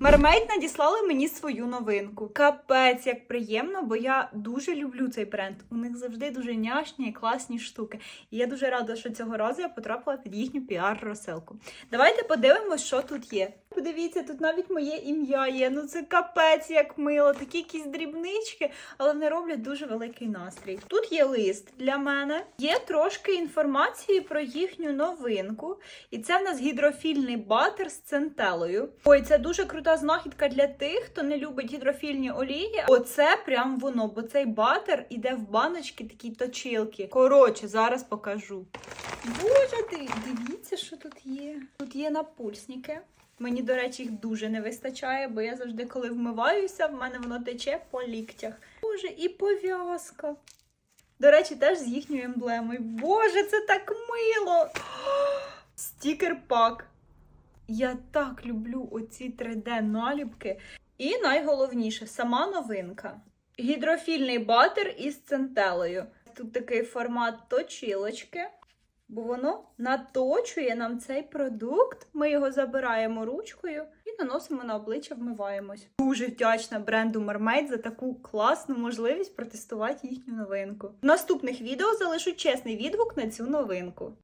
Mermaid надіслали мені свою новинку. Капець, як приємно, бо я дуже люблю цей бренд. У них завжди дуже няшні і класні штуки. І я дуже рада, що цього разу я потрапила під їхню піар-розсилку. Давайте подивимось, що тут є. Подивіться, тут навіть моє ім'я є. Ну це капець, як мило. Такі якісь дрібнички, але вони роблять дуже великий настрій. Тут є лист для мене, є трошки інформації про їхню новинку. І це в нас гідрофільний батер з центелою. Ой, це дуже крута знахідка для тих, хто не любить гідрофільні олії. Оце прям воно, бо цей батер іде в баночки такі точилки. Коротше, зараз покажу. Боже ти, дивіться, що тут є. Тут є напульсники. Мені, до речі, їх дуже не вистачає, бо я завжди, коли вмиваюся, в мене воно тече по ліктях. Боже, і пов'язка. До речі, теж з їхньою емблемою. Боже, це так мило! Стікер пак. Я так люблю оці 3D-наліпки. І найголовніше, сама новинка. Гідрофільний батер із центелею. Тут такий формат точилочки, бо воно наточує нам цей продукт. Ми його забираємо ручкою і наносимо на обличчя, вмиваємось. Дуже вдячна бренду Mermaid за таку класну можливість протестувати їхню новинку. В наступних відео залишу чесний відгук на цю новинку.